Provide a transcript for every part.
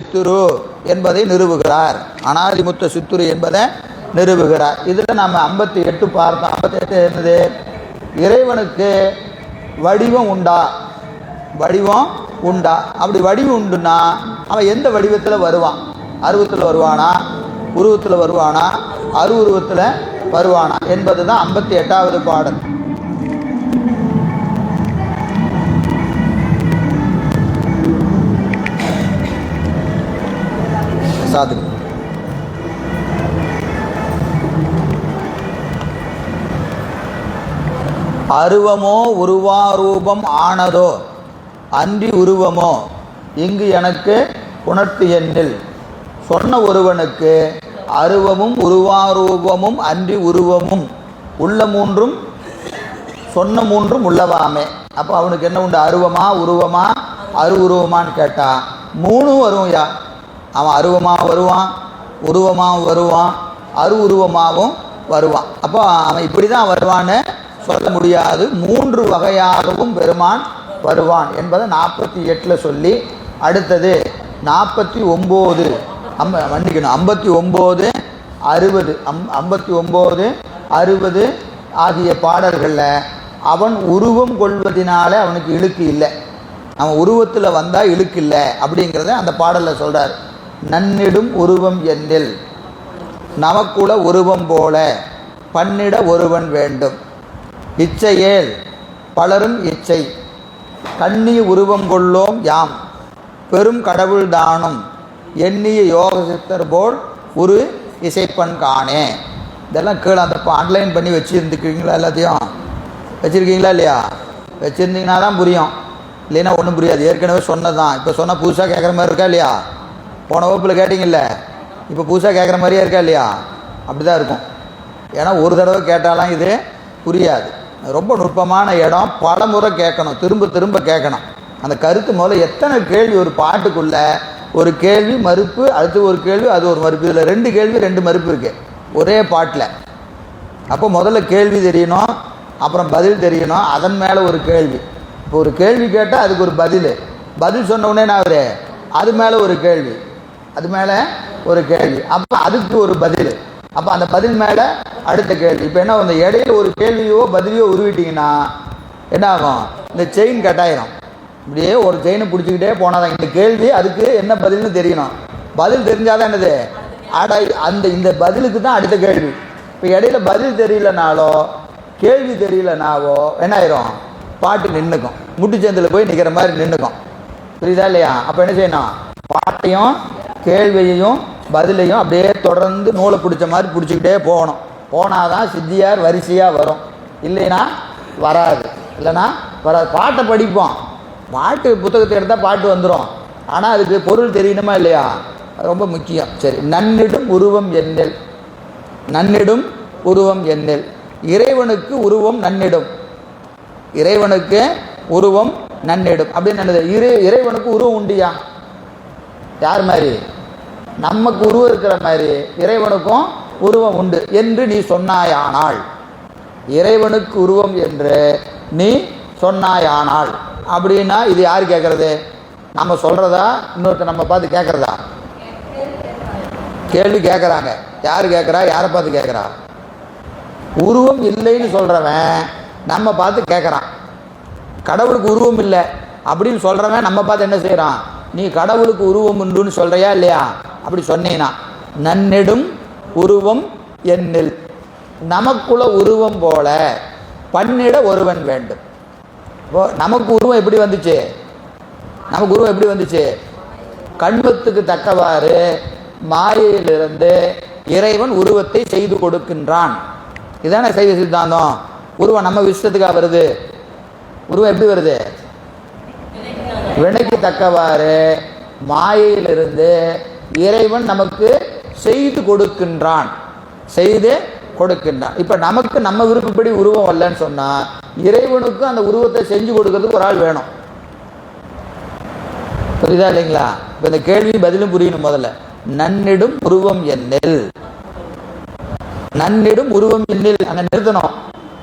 சித்துரு என்பதை நிறுவுகிறார். அனாதிமுத்த சித்துரு என்பதை நிறுவுகிறார். இதில் நம்ம ஐம்பத்தி எட்டு பார்த்தோம் ஐம்பத்தி எட்டு என்னது? இறைவனுக்கு வடிவம் உண்டா? வடிவம் உண்டா? அப்படி வடிவம் உண்டுன்னா அவன் எந்த வடிவத்தில் வருவான்? அருவத்தில் வருவானா? உருவத்தில் வருவானா? அரு உருவத்தில் வருவானா? என்பது தான் ஐம்பத்தி எட்டாவது பாடல். சாது அருவமோ உருவாரூபம் ஆனதோ அன்றி உருவமோ இங்கு எனக்கு உணர்த்து எண்ணில் சொன்ன ஒருவனுக்கு அருவமும் உருவாரூபமும் அன்றி உருவமும் உள்ள மூன்றும் சொன்ன மூன்றும் உள்ளவாமே. அப்போ அவனுக்கு என்ன உண்டு? அருவமா உருவமா அரு உருவமான்னு கேட்டா மூணும் வரும் யா அவன் அருவமாக வருவான் உருவமாகவும் வருவான் அரு உருவமாகவும் வருவான். அப்போ அவன் இப்படி தான் வருவான்னு சொல்ல முடியாது. மூன்று வகையாகவும் பெருமான் வருவான் என்பதை நாற்பத்தி எட்டில் சொல்லி அடுத்தது நாற்பத்தி ஒம்பது அம்ப மன்னிக்கணும் ஐம்பத்தி ஒம்பது அறுபது அம் ஐம்பத்தி ஒம்பது அறுபது ஆகிய பாடல்களில் அவன் உருவம் கொள்வதினால அவனுக்கு இழுக்கு இல்லை. அவன் உருவத்தில் வந்தால் இழுக்கு இல்லை அப்படிங்கிறத அந்த பாடலில் சொல்கிறார் நன்னிடும் உருவம் என்னில். நமக்குள உருவம் போல பன்னிட ஒருவன் வேண்டும். இச்சையேல் பலரும் இச்சை. கண்ணி உருவம் கொள்ளோம் யாம். பெரும் கடவுள் தானும் எண்ணிய யோக சித்தர் போல் ஒரு இசைப்பன் காணே. இதெல்லாம் கீழே அந்த ஆன்லைன் பண்ணி வச்சுருந்துக்கிறீங்களா எல்லாத்தையும்? வச்சுருக்கீங்களா இல்லையா? வச்சுருந்தீங்கன்னா தான் புரியும். இல்லைன்னா ஒன்றும் புரியாது. ஏற்கனவே சொன்னது தான் இப்போ சொன்னால் புதுசாக கேட்குற மாதிரி இருக்கா இல்லையா? போன வகுப்பில் கேட்டிங்கல்ல இப்போ புதுசாக கேட்குற மாதிரியே இருக்கா இல்லையா? அப்படி தான் இருக்கும். ஏன்னா ஒரு தடவை கேட்டாலாம் இது புரியாது. ரொம்ப நுட்பமான இடம் பல முறை கேட்கணும் திரும்ப திரும்ப கேட்கணும். அந்த கருத்து முதல்ல எத்தனை கேள்வி ஒரு பாட்டுக்குள்ள ஒரு கேள்வி மறுப்பு அடுத்து ஒரு கேள்வி அது ஒரு மறுப்பு இதில் ரெண்டு கேள்வி ரெண்டு மறுப்பு இருக்கு ஒரே பாட்டில். அப்போ முதல்ல கேள்வி தெரியணும் அப்புறம் பதில் தெரியணும் அதன் மேலே ஒரு கேள்வி. இப்போ ஒரு கேள்வி கேட்டால் அதுக்கு ஒரு பதில். பதில் சொன்ன உடனே நான் அவரு அது மேலே ஒரு கேள்வி. அது மேலே ஒரு கேள்வி. அப்போ அதுக்கு ஒரு பதில். அப்போ அந்த பதில் மேலே அடுத்த கேள்வி. இப்போ என்ன அந்த இடையில ஒரு கேள்வியோ பதிலையோ உருவிட்டிங்கன்னா என்ன ஆகும்? இந்த செயின் கட்டாயிரும் இப்படியே ஒரு செயினை பிடிச்சிக்கிட்டே போனாதான். இந்த கேள்வி அதுக்கு என்ன பதில்னு தெரியணும். பதில் தெரிஞ்சாதான் என்னது? அட அந்த இந்த பதிலுக்கு தான் அடுத்த கேள்வி. இப்போ இடையில பதில் தெரியலனாலோ கேள்வி தெரியலனாவோ என்ன ஆயிரும்? பாட்டு நின்றுக்கும் முட்டுச்சந்தில் போய் நிற்கிற மாதிரி நின்றுக்கும் புரியுதா இல்லையா? அப்போ என்ன செய்யணும்? பாட்டையும் கேள்வியையும் பதிலையும் அப்படியே தொடர்ந்து நூலை பிடிச்ச மாதிரி பிடிச்சிக்கிட்டே போகணும். போனால் தான் சித்தியார் வரிசையாக வரும். இல்லைன்னா வராது. இல்லைன்னா வராது. பாட்டை படிப்போம். பாட்டு புத்தகத்தை எடுத்தால் பாட்டு வந்துடும் ஆனால் அதுக்கு பொருள் தெரியணுமா இல்லையா? ரொம்ப முக்கியம். சரி நன்னிடும் உருவம் எண்ணெல் நன்னிடும் உருவம் எண்ணெல் இறைவனுக்கு உருவம் நன்னிடும். இறைவனுக்கு உருவம் நன்னிடும். அப்படின்னு நினைது இறை இறைவனுக்கு உருவம் உண்டியா? யார் மாதிரி? நமக்கு உருவம் இருக்கிற மாதிரி இறைவனுக்கும் உருவம் உண்டு என்று நீ சொன்னாயானால். இறைவனுக்கு உருவம் என்று நீ சொன்னாயானால். அப்படின்னா இது யார் கேட்கறது? நம்ம சொல்றதா? இன்னொருத்தர் நம்ம பார்த்து கேட்கறதா? கேள்வி கேட்குறாங்க. யார் கேட்குறா? யாரை பார்த்து கேட்குறா? உருவம் இல்லைன்னு சொல்கிறவன் நம்ம பார்த்து கேட்குறான். கடவுளுக்கு உருவம் இல்லை அப்படின்னு சொல்கிறவன் நம்ம பார்த்து என்ன செய்கிறான் நீ கடவுளுக்கு உருவம் உண்டுன்னு சொல்கிறியா இல்லையா? அப்படி சொன்னீங்கன்னா நன்னெடும் உருவம் என்னில். நமக்குள்ள உருவம் போல பண்ணிட ஒருவன் வேண்டும். இப்போ நமக்கு உருவம் எப்படி வந்துச்சு? நமக்கு உருவம் எப்படி வந்துச்சு? கண்மத்துக்கு தக்கவாறு மாயையிலிருந்து இறைவன் உருவத்தை செய்து கொடுக்கின்றான். இதானே சைவ சித்தாந்தம்? உருவம் நம்ம விஷயத்துக்காக வருது? உருவம் எப்படி வருது? வினைக்கு தக்கவாறு மாயையிலிருந்து இறைவன் நமக்கு செய்து கொடுக்கின்றான். செய்து கொடுக்கின்றான். இப்போ நமக்கு நம்ம விருப்பப்படி உருவம் வரலன்னு சொன்னால் இறைவனுக்கும் அந்த உருவத்தை செஞ்சு கொடுக்கறதுக்கு ஒரு ஆள் வேணும். புரியுதா இல்லைங்களா? இப்போ இந்த கேள்வி பதிலும் புரியணும் முதல்ல. நன்னிடும் உருவம் என்னில். நன்னிடும் உருவம் என்னில். அங்கே நிறுத்தணும்.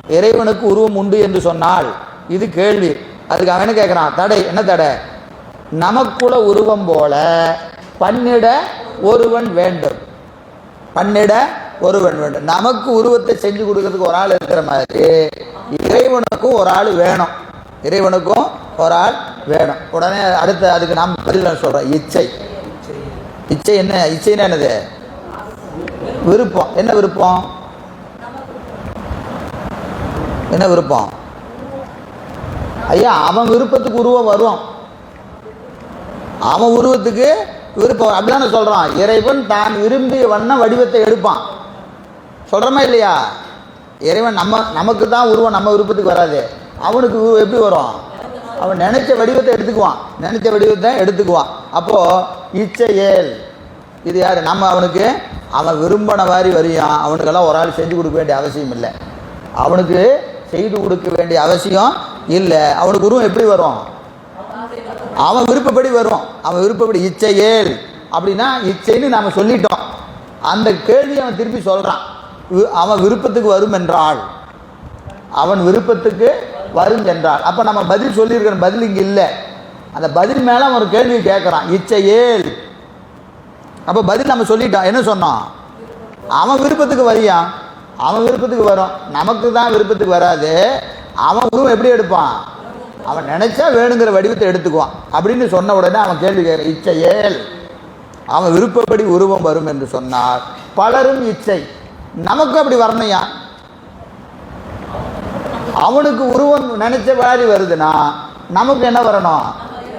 இறைவனுக்கு உருவம் உண்டு என்று சொன்னால் இது கேள்வி. அதுக்கு அவனு கேட்குறான் தடை. என்ன தடை? நமக்குள்ள உருவம் போல பண்ணிட ஒருவன் வேண்டும். பண்ணிட ஒருவன் வேண்டும். நமக்கு உருவத்தை செஞ்சு கொடுக்கறதுக்கு ஒரு ஆள் இருக்கிற மாதிரி இறைவனுக்கும் ஒரு ஆள் வேணும். இறைவனுக்கும் ஒரு ஆள் வேணும். உடனே அடுத்து அதுக்கு நாம் பதில் சொல்கிறோம் சொல்றோம் இச்சை. இச்சை என்ன? இச்சைன்னா என்னது? விருப்பம். என்ன விருப்பம்? என்ன விருப்பம்? ஐயா அவன் விருப்பத்துக்கு உருவம் வரும். அவன் உருவத்துக்கு விருப்பம் அப்படிதானே சொல்கிறான் இறைவன் தான் விரும்பிய வண்ண வடிவத்தை எடுப்பான். சொல்கிறோமா இல்லையா? இறைவன் நம்ம நமக்கு தான் உருவம் நம்ம விருப்பத்துக்கு வராது. அவனுக்கு உருவம் எப்படி வரும்? அவன் நினைச்ச வடிவத்தை எடுத்துக்குவான். நினைச்ச வடிவத்தை எடுத்துக்குவான். அப்போ இச்சையேல். இது யார்? நம்ம அவனுக்கு அவன் விரும்பின மாதிரி வரியான் அவனுக்கெல்லாம் ஒரு ஆள் செஞ்சு கொடுக்க வேண்டிய அவசியம் இல்லை. அவனுக்கு செய்து கொடுக்க வேண்டிய அவசியம் இல்லை. அவனுக்கு உருவம் எப்படி வரும்? அவன் விருப்பப்படி வரும். அவன் விருப்பப்படி இச்சையேல் அப்படின்னா இச்சைன்னு நாம் சொல்லிட்டோம். அந்த கேள்வி அவன் திருப்பி சொல்கிறான் அவன் விருப்பத்துக்கு வரும் என்றால் அவன் விருப்பத்துக்கு வரும் என்றால் அப்போ நம்ம பதில் சொல்லியிருக்கிற பதில் இங்கே இல்லை. அந்த பதில் மேலே அவன் ஒரு கேள்வி கேட்குறான் இச்சையேல் அப்போ பதில் நம்ம சொல்லிட்டோம். என்ன சொன்னான் அவன் விருப்பத்துக்கு வரியான் அவன் விருப்பத்துக்கு வரும். நமக்கு தான் விருப்பத்துக்கு வராது. அவன் உருவம் எப்படி எடுப்பான்? அவன் நினைச்சா வேணுங்கிற வடிவத்தை எடுத்துக்குவான். அப்படின்னு சொன்ன உடனே அவன் கேள்வி கேட்க இச்சையேல் அவன் விருப்பப்படி உருவம் வரும் என்று சொன்னார். பலரும் இச்சை. நமக்கு அப்படி வரணையா அவனுக்கு உருவம் நினைச்ச மாதிரி வருதுன்னா நமக்கு என்ன வரணும்?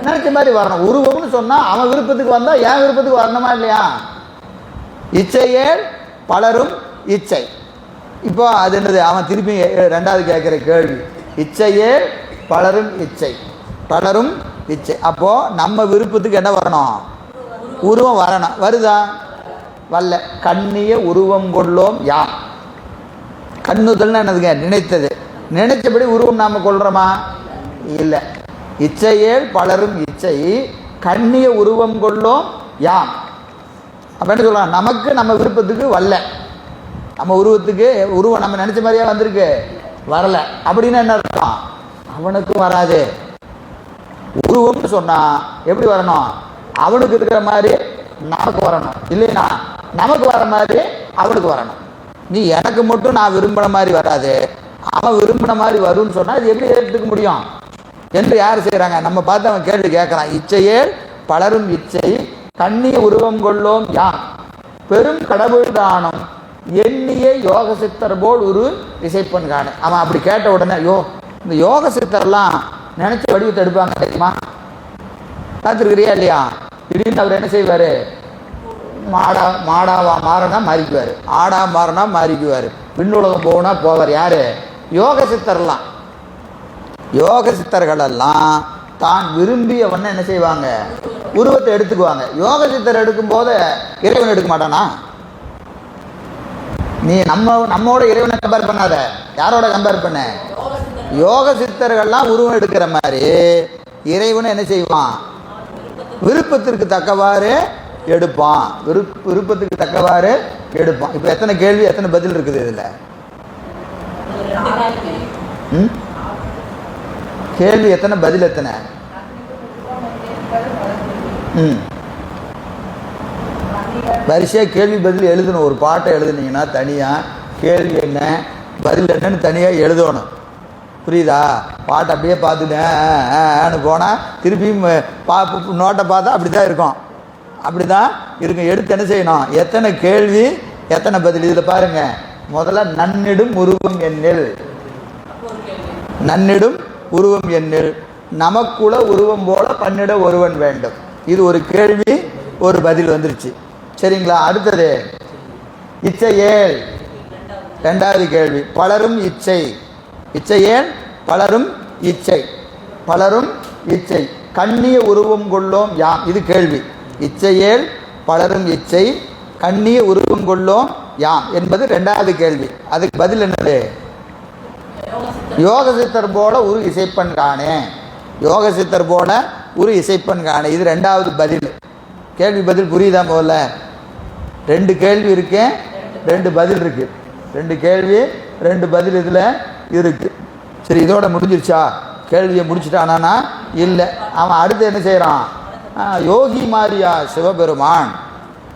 நினைச்ச மாதிரி வரணும். உருவம்னு சொன்னா அவன் விருப்பத்துக்கு வந்தா என் விருப்பத்துக்கு வரணுமா இல்லையா? இச்சையேல் பலரும் இச்சை. இப்போ அது என்னது? அவன் திருப்பி ரெண்டாவது கேட்குற கேள்வி. இச்சையே பலரும் இச்சை பலரும் இச்சை அப்போ நம்ம விருப்பத்துக்கு என்ன வரணும்? உருவம் வரணும். வருதா? வரல. கண்ணிய உருவம் கொள்ளோம் யாம் கண்ணுதல்னு என்னதுங்க? நினைத்தது. நினைச்சபடி உருவம் நாம கொள்றோமா? இல்லை. இச்சையேல் பலரும் இச்சை. கண்ணிய உருவம் கொள்ளோம் யாம் அப்ப என்ன சொல்லலாம் நமக்கு நம்ம விருப்பத்துக்கு வரல. நம்ம உருவத்துக்கு உருவம் நம்ம நினைச்ச மாதிரியே வந்திருக்கு. வரல. அப்படின்னு என்ன அர்த்தம்? அவனுக்கும் வராது. உருவம்னு சொன்னா எப்படி வரணும்? அவனுக்கு இருக்கிற மாதிரி நமக்கு வரணும். இல்லைன்னா நமக்கு வர மாதிரி அவனுக்கு வரணும். நீ எனக்கு மட்டும் நான் விரும்பின மாதிரி வராது. அவன் விரும்பின மாதிரி வரும்னு சொன்னா இது எப்படி ஏற்றுக்க முடியும்? என்று யார் செய்கிறாங்க நம்ம பார்த்து அவன் கேள்வி கேட்குறான். இச்சையே பலரும் இச்சை கண்ணிய உருவம் கொள்ளோம் யான்? பெரும் கடவுள் தானம் எண்ணிய யோக சித்தர் போல் ஒரு இசைப்பன் காணு. அவன் அப்படி கேட்ட உடனே ஐயோ இந்த யோக சித்தர்லாம் நினைச்சு வடிவத்தை எடுப்பாங்க தெரியுமா? பார்த்துருக்குறியா இல்லையா? திடீர்னு அவர் என்ன செய்வார்? மாடா மாடாவா மாறினா மாறிக்குவார். ஆடா மாறினா மாறிக்குவார். விண்ணுலகம் போனா போவார். யாரு? யோக சித்தர்லாம். யோக சித்தர்களெல்லாம் தான் விரும்பியவன என்ன செய்வாங்க? உருவத்தை எடுத்துக்குவாங்க. யோக சித்தர் எடுக்கும் போது இறைவன் எடுக்க மாட்டானா? நீ நம்ம நம்மோட இறைவனை கம்பேர் பண்ணாத. யாரோட கம்பேர் பண்ண? யோக சித்தர்கள்லாம் உருவம் எடுக்கிற மாதிரி இறைவனை என்ன செய்வான்? விருப்பத்திற்கு தக்கவாறு எடுப்பான். விருப்ப விருப்பத்துக்கு தக்கவாறு எடுப்பான். இப்போ எத்தனை கேள்வி எத்தனை பதில் இருக்குது இதில்? கேள்வி எத்தனை பதில் எத்தனை? ம். வரிசையாக கேள்வி பதில் எழுதணும். ஒரு பாட்டை எழுதுனீங்கன்னா தனியாக கேள்வி என்ன பதில் என்னன்னு தனியாக எழுதணும். புரியுதா? பாட்டை அப்படியே பார்த்துட்டேன் போனால் திருப்பியும் பா நோட்டை பார்த்தா அப்படி தான் இருக்கும். அப்படி தான் இருக்கும். எடுத்து என்ன செய்யணும்? எத்தனை கேள்வி எத்தனை பதில்? இதில் பாருங்கள் முதல்ல நன்னிடும் உருவம் எண்ணில் நன்னிடும் உருவம் எண்ணில் நமக்குள்ள உருவம் போல பண்ணிட ஒருவன் வேண்டும். இது ஒரு கேள்வி ஒரு பதில் வந்துருச்சு. சரிங்களா? அடுத்தது இச்சையேல் ரெண்டாவது கேள்வி. பலரும் இச்சை. இச்சையேல் பலரும் இச்சை. பலரும் இச்சை. கண்ணிய உருவம் கொள்ளோம் யாம் இது கேள்வி. இச்சையேல் பலரும் இச்சை கண்ணிய உருவம் கொள்ளோம் யாம் என்பது ரெண்டாவது கேள்வி. அதுக்கு பதில் என்னது? யோக சித்தர் போல உரு இசைப்பன் காணே. யோக சித்தர் போல உரு இசைப்பன் காணே. இது ரெண்டாவது பதில். கேள்வி பதில் புரியுதா போல ரெண்டு கேள்வி இருக்கு ரெண்டு பதில் இருக்கு. ரெண்டு கேள்வி ரெண்டு பதில் இதில். இருக்கு. சரி இதோட முடிஞ்சிருச்சா? கேள்வியை முடிச்சுட்டானா இல்லை. அவன் அடுத்து என்ன செய்கிறான் யோகி மாரியா சிவபெருமான்?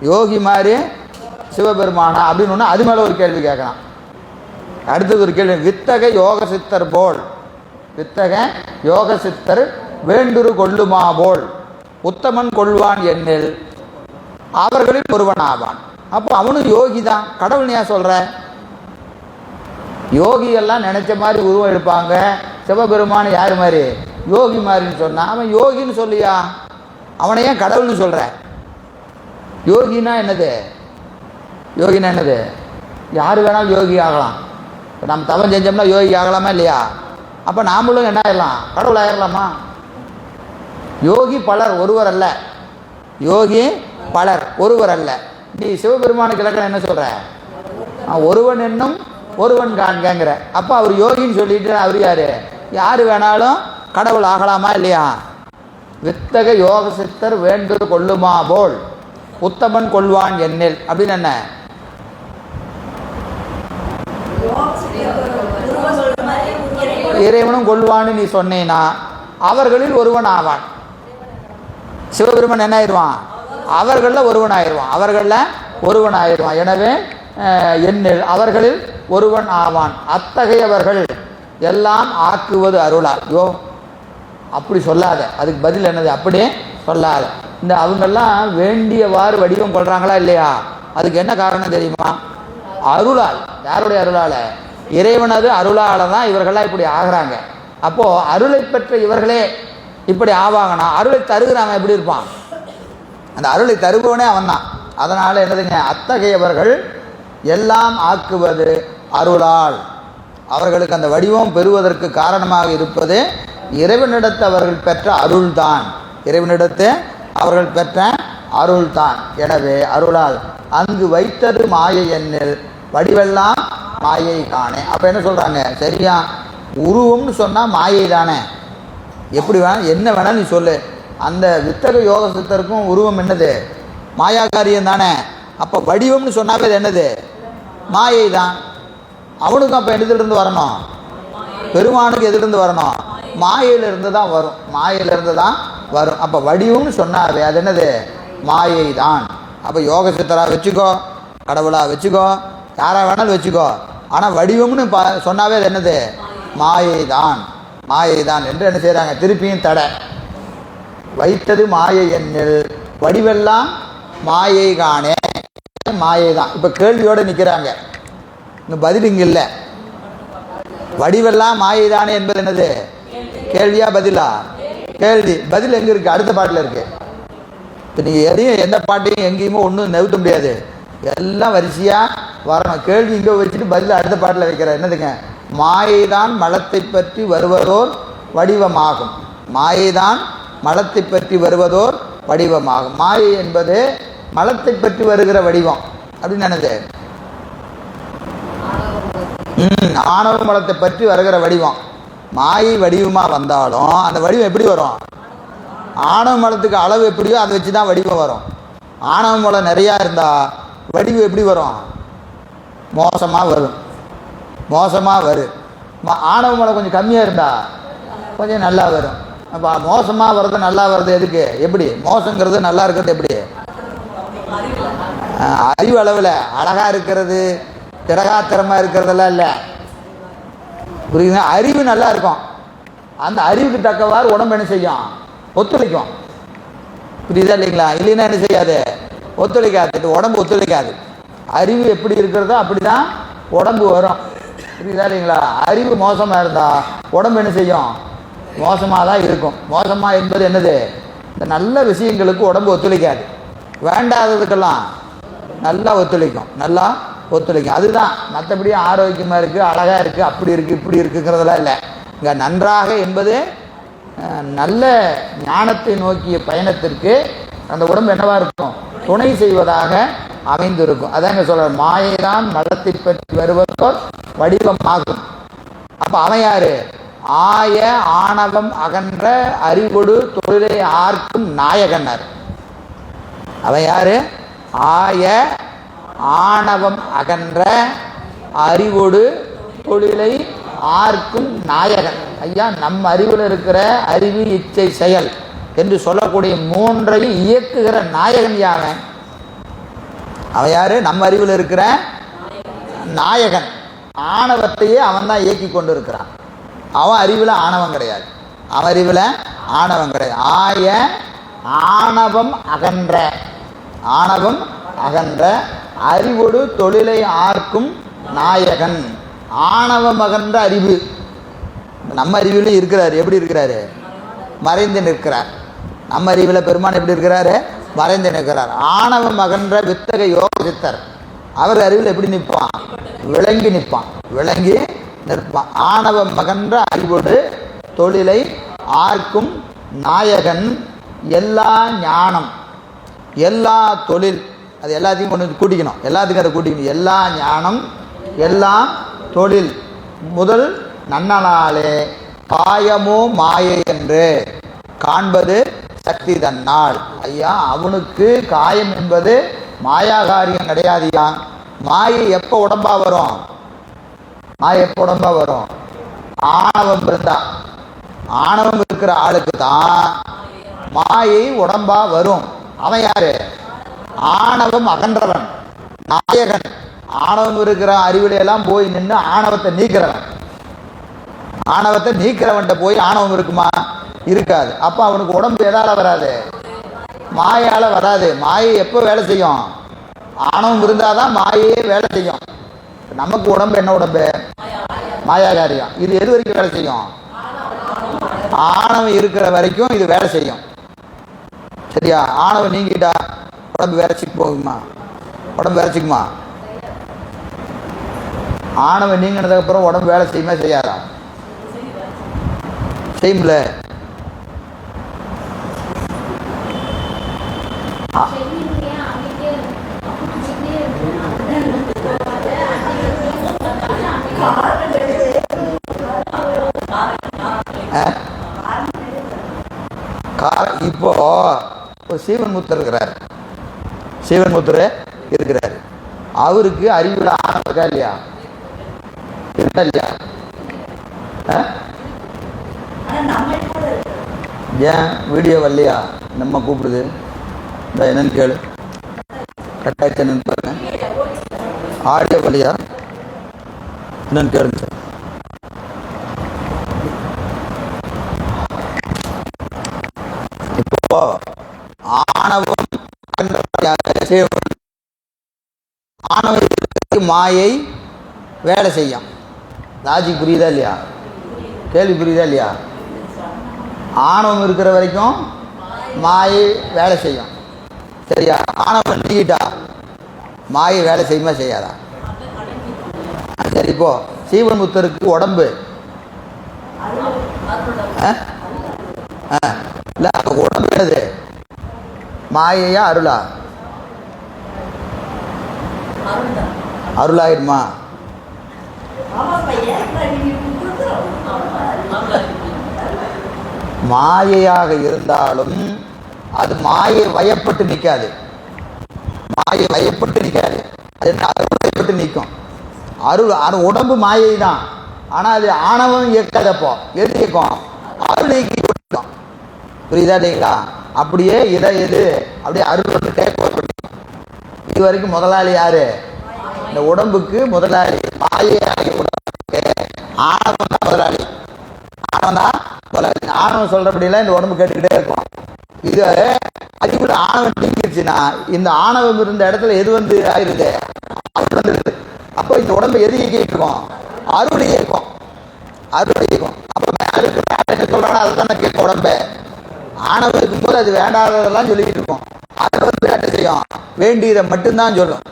யோகி மாதிரி சிவபெருமானா? அப்படின்னு ஒன்று அது மேலே ஒரு கேள்வி கேட்கலாம். அடுத்தது ஒரு கேள்வி வித்தக யோக சித்தர் போல். வித்தக யோக சித்தர் வேண்டுரு கொள்ளுமா போல். உத்தமன் கொள்வான் எண்ணில் அவர்களில் ஒருவன் ஆவான் அப்போ அவனும் யோகி தான் கடவுள் ஏன் சொல்கிறேன் யோகி எல்லாம் நினைச்ச மாதிரி உருவம் எடுப்பாங்க. சிவபெருமான் யார் மாதிரி? யோகி மாதிரின்னு சொன்னால் அவன் யோகின்னு சொல்லியா? அவனை ஏன் கடவுள்னு சொல்கிற யோகினா என்னது? யோகினா என்னது? யார் வேணாலும் யோகி ஆகலாம். இப்போ நம்ம தவம் செஞ்சோம்னா யோகி ஆகலாமா இல்லையா? அப்போ நாமளும் என்ன ஆயிடலாம்? கடவுள் ஆயிடலாமா? யோகி பலர் ஒருவர் அல்ல. யோகி பலர் ஒருவர் அல்ல. நீ சிவபெருமானுக்கு இலக்கணம் என்ன சொல்கிற ஒருவன் என்னும் ஒருவன் காண்கங்கிற. அப்போ அவர் யோகின்னு சொல்லிட்டு அவர் யாரு? யார் வேணாலும் கடவுள் ஆகலாமா இல்லையா? வித்தக யோக சித்தர் வேண்டு கொள்ளுமா போல். உத்தமன் கொள்வான் என்னில். அப்படின்னு என்ன? இறைவனும் கொள்வான்னு நீ சொன்னீன்னா அவர்களில் ஒருவன் ஆவான். சிவபெருமன் என்ன ஆயிடுவான்? அவர்களில் ஒருவன் ஆயிடுவான். அவர்களில் ஒருவன் ஆயிடுவான். எனவே எண்ணில் அவர்களில் ஒருவன் ஆவான். அத்தகையவர்கள் எல்லாம் ஆக்குவது அருளால். யோ அப்படி சொல்லாத. அதுக்கு பதில் என்னது? அப்படியே சொல்லாத. இந்த அவங்கெல்லாம் வேண்டியவாறு வடிவம் கொள்றாங்களா இல்லையா? அதுக்கு என்ன காரணம் தெரியுமா? அருளால். யாருடைய அருளால? இறைவனது அருளால தான் இவர்கள்லாம் இப்படி ஆகுறாங்க. அப்போ அருளை பெற்ற இவர்களே இப்படி ஆவாங்கன்னா அருளை தருகிறவன் எப்படி இருப்பான்? அந்த அருளை தருபவனே அவன்தான். அதனால என்னதுங்க? அத்தகையவர்கள் எல்லாம் ஆக்குவது அருளால். அவர்களுக்கு அந்த வடிவம் பெறுவதற்கு காரணமாக இருப்பது இறைவனிடத்து அவர்கள் பெற்ற அருள்தான். இறைவனிடத்து அவர்கள் பெற்ற அருள்தான். எனவே அருளால் அங்கு வைத்தது மாயை எண்ணில் வடிவெல்லாம் மாயை காணே அப்போ என்ன சொல்கிறாங்க சரியா? உருவம்னு சொன்னால் மாயை தானே. எப்படி வேணால் என்ன வேணால் நீ சொல்லு. அந்த வித்தக யோக சித்தருக்கும் உருவம் என்னது? மாயா காரியம் தானே. அப்போ வடிவம்னு சொன்னாவே அது என்னது? மாயை தான் அவனுக்கும் அப்போ எதிலிருந்து வரணும்? பெருமானுக்கு எதிலிருந்து வரணும்? மாயையிலிருந்து தான் வரும். மாயையிலிருந்து தான் வரும். அப்போ வடிவம்னு சொன்னார் அது என்னது? மாயை தான் அப்போ யோக சித்தரா வச்சுக்கோ கடவுளாக வச்சுக்கோ யாராக வேணாலும் வச்சுக்கோ. ஆனால் வடிவம்னு பா சொன்னாவே அது என்னது? மாயை தான் மாயை தான் என்று என்ன செய்கிறாங்க திருப்பியும் தடை. வைத்தது மாயை எண்ணில் வடிவெல்லாம் மாயை காணே மாயை தான் இப்போ கேள்வியோடு நிற்கிறாங்க இன்னும் பதில் இங்கே இல்லை. வடிவெல்லாம் மாயை தானே என்பது என்னது? கேள்வியா பதிலா? கேள்வி. பதில் எங்கே இருக்குது அடுத்த பாட்டில் இருக்கு. இப்போ நீங்கள் எதையும் எந்த பாட்டையும் எங்கேயுமே ஒன்றும் நிறுத்த முடியாது. எல்லாம் வரிசையாக வரணும். கேள்வி இங்கே வச்சுட்டு பதில் அடுத்த பாட்டில் வைக்கிற என்னதுங்க? மாயைதான் மலத்தை பற்றி வருவதோர் வடிவமாகும். மாயைதான் மலத்தை பற்றி வருவதோர் வடிவமாகும். மாயை என்பது மலத்தை பற்றி வருகிற வடிவம். அப்படின்னு என்னது ம் ஆணவ மலத்தை பற்றி வருகிற வடிவம். மாயை வடிவமாக வந்தாலும் அந்த வடிவம் எப்படி வரும்? ஆணவ மலத்துக்கு அளவு எப்படியோ அதை வச்சு தான் வடிவம் வரும். ஆணவ மலம் நிறையா இருந்தால் வடிவம் எப்படி வரும்? மோசமாக வரும். மோசமாக வரும். ஆணவ மலம் கொஞ்சம் கம்மியாக இருந்தால் கொஞ்சம் நல்லா வரும். அப்போ மோசமாக வர்றது நல்லா வர்றது எதுக்கு? எப்படி? மோசங்கிறது நல்லா இருக்கிறது எப்படி? அறிவு அளவில் அழகாக இருக்கிறது திரகாத்திரமாக இருக்கிறதெல்லாம் இல்லை. புரியுதுங்க? அறிவு நல்லா இருக்கும். அந்த அறிவுக்கு தக்கவாறு உடம்பு என்ன செய்யும்? ஒத்துழைக்கும். புரியுதா இல்லைங்களா? இல்லைன்னா என்ன செய்யாது? ஒத்துழைக்காது. உடம்பு ஒத்துழைக்காது. அறிவு எப்படி இருக்கிறதோ அப்படி தான் உடம்பு வரும். புரியுதா இல்லைங்களா? அறிவு மோசமாக இருந்தால் உடம்பு என்ன செய்யும்? மோசமாக தான் இருக்கும். மோசமாக என்பது என்னது? இந்த நல்ல விஷயங்களுக்கு உடம்பு ஒத்துழைக்காது. வேண்டாததுக்கெல்லாம் நல்லா ஒத்துழைக்கும். நல்லா ஒத்துழைக்கும். அதுதான். மற்றபடி ஆரோக்கியமாக இருக்குது அழகாக இருக்குது அப்படி இருக்குது இப்படி இருக்குங்கிறதெல்லாம் இல்லை. இங்கே நன்றாக என்பது நல்ல ஞானத்தை நோக்கிய பயணத்திற்கு அந்த உடம்பு என்னவாக இருக்கும்? துணை செய்வதாக அமைந்திருக்கும். அதாங்க சொல்கிற மாயை தான் மலத்தை பற்றி வருவதோர் வடிவமாகும். அப்போ அவன் யார்? ஆய ஆணவம் அகன்ற அறிவொடு தொழிலை ஆர்க்கும் நாயகனார் அவன் யாரு? ஆய ஆணவம் அகன்ற அறிவொடு தொழிலை ஆர்க்கும் நாயகன். ஐயா நம்ம அறிவில் இருக்கிற அறிவு இச்சை செயல் என்று சொல்லக்கூடிய மூன்றையும் இயக்குகிற நாயகன் யாவன் அவன் யாரு? நம்ம அறிவில் இருக்கிற நாயகன். ஆணவத்தையே அவன் தான் இயக்கி கொண்டு இருக்கிறான் அவன் அறிவில் ஆணவம் கிடையாது. அவன் அறிவில் ஆணவம் கிடையாது. ஆய ஆணவம் அகன்ற ஆணவம் அகன்ற அறிவொடு தொழிலை ஆர்க்கும் நாயகன். ஆணவம் அகன்ற அறிவு. நம்ம அறிவிலும் இருக்கிறார். எப்படி இருக்கிறாரு? மறைந்து நிற்கிறார். நம்ம அறிவில் பெருமான் எப்படி இருக்கிறாரு? மறைந்து நிற்கிறார். ஆணவம் அகன்ற வித்தக யோக சித்தர் அவர் அறிவில் எப்படி நிற்பான்? விளங்கி நிற்பான். விளங்கி நிற்பான். ஆணவம் மகன்ற அறிவோடு தொழிலை ஆர்க்கும் நாயகன். எல்லா ஞானம். எல்லா தொழில் அது எல்லாத்தையும் கொண்டு வந்து கூட்டிக்கணும். எல்லாத்துக்கும் அதை கூட்டிக்கணும். எல்லா ஞானம் எல்லா தொழில். முதல் நன்னனாலே காயமோ மாயை என்று காண்பது சக்தி தன்னால். ஐயா அவனுக்கு காயம் என்பது மாயாகாரியம் கிடையாதுயா மாயை எப்போ உடம்பா வரும்? மாயை எப்போ உடம்பா வரும்? ஆணவம் இருந்தா. ஆணவம் இருக்கிற ஆளுக்கு தான் மாயை உடம்பா வரும். அவன் யாரு? ஆணவம் அகன்றவன் நாயகன். ஆணவம் இருக்கிற அறிவில எல்லாம் போய் நின்று ஆணவத்தை நீக்கிறவன். ஆணவத்தை நீக்கிறவன்ட்ட போய் ஆணவம் இருக்குமா? இருக்காது. அப்போ அவனுக்கு உடம்பு எதால வராது? மாயால வராது. மாயை எப்போ வேலை செய்யும்? ஆணவம் இருந்தால் தான் மாயையே வேலை செய்யும். நமக்கு உடம்பு என்ன உடம்பு? மாயாகாரியம். இது எது வரைக்கும் வேலை செய்யும்? ஆணவம் இருக்கிற வரைக்கும் இது வேலை செய்யும். சரியா? ஆணவம் நீங்கிட்டா உடம்பு விரைச்சிக்கு போகுமா? உடம்பு விரைச்சிக்குமா? ஆணவம் நீங்கினதுக்கப்புறம் உடம்பு வேலை செய்யுமா? செய்யாதா? செய்யும்ல கார இப்போ ஒரு சீவன் முத்தர் இருக்கிறார். சீவன் முத்தர் இருக்கிறார். அவருக்கு அறிவுல ஆணவம் இருக்கா இல்லையா? இருக்கா இல்லையா? ஏன்? வீடியோ வரலையா? நம்ம கூப்பிடுது? இந்த என்னன்னு கேளு. கட்டாயத்தை பாருங்க. ஆடியோ வரலையா? என்னன்னு கேளுங்க சார். இப்போ ஆணவம் செய்யணும். மாணவர்களுக்கு மாயை வேலை செய்யும். லாஜிக் புரியுதா இல்லையா? கேள்வி புரியுதா இல்லையா? ஆணவம் இருக்கிற வரைக்கும் மாயை வேலை செய்யும். சரியா? ஆணவம் நீட்டா? மாயை வேலை செய்யுமா செய்யாதா? சரி இப்போ சீவன் முத்தருக்கு உடம்பு. ஆ? ஆ. இல்லை உடம்பு என்னது? மாயையா அருளா? அருளாயிருமா? மாயையாக இருந்தாலும் அது மாயை வயப்பட்டு நிற்காது மாயை வயப்பட்டு நிற்காது அது அருள் வயப்பட்டு நிற்கும் அருள் அது உடம்பு மாயை தான் ஆனால் அது ஆணவம் இயக்காதப்போ. எது இயக்கம்? அருள் இயக்கி கொடுக்கும். புரியுதா இல்லைங்களா? அப்படியே இதை எது அப்படியே அருள் வந்து டேக் ஓவர் இது வரைக்கும் முதலாளி யாரு? இந்த உடம்புக்கு முதலாளி மாயை ஆகிய உடம்புக்கு ஆணவம் தான் முதலாளி. ஆணவம் தான் முதலாளி. ஆணவம் சொல்றபடியெல்லாம் இந்த உடம்பு கேட்டுக்கிட்டே இருக்கும். இது அதுக்குள்ள ஆணவம் நீங்கிடுச்சுன்னா இந்த ஆணவம் இருந்த இடத்துல எது வந்து ஆயிருது? அது வந்துருது. அப்போ இந்த உடம்பு எது இயக்கிட்டு இருக்கும்? அருள் இயக்கம். அறுவடை இயக்கம். அப்போ மேலுக்கு மேலே அதை தான் கேட்கும் உடம்பு. ஆணவம் இருக்கும்போது அது வேண்டாததெல்லாம் சொல்லிக்கிட்டு இருக்கும். அதை வந்து என்ன செய்யும். வேண்டியதை மட்டும்தான் சொல்லும்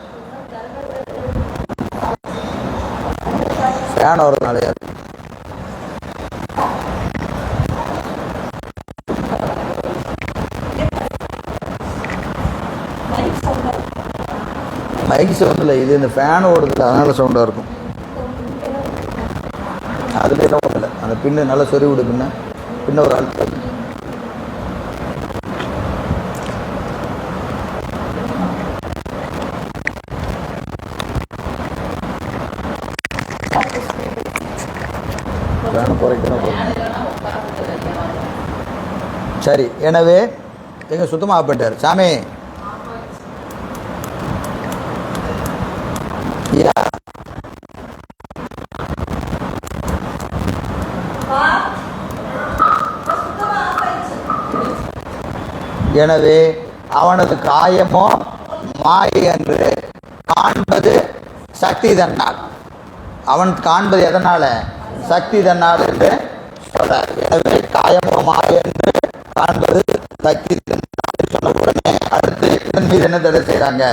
ஃபேன் வரதுனால மைக் சவுண்டில் இது இந்த ஃபேன் ஓடுதுல அதனால சவுண்டாக இருக்கும். அதுல எல்லாம் ஓடல? அந்த பின்னு நல்லா சொறி விடு பின்ன. பின்ன ஒரு அழுத்தம் சரி எனவே எங்க சுத்தமாக போயிட்டார் சாமி. எனவே அவனது காயமோ மாயை என்று காண்பது சக்தி தன்னால். அவன் காண்பது எதனால? சக்தி தன்னால் என்று சொல்றார். எனவே காயமோ மாயை என்று காண்பது சக்தி சொன்ன உடனே அடுத்து இதன் மீது என்ன தடை செய்கிறாங்க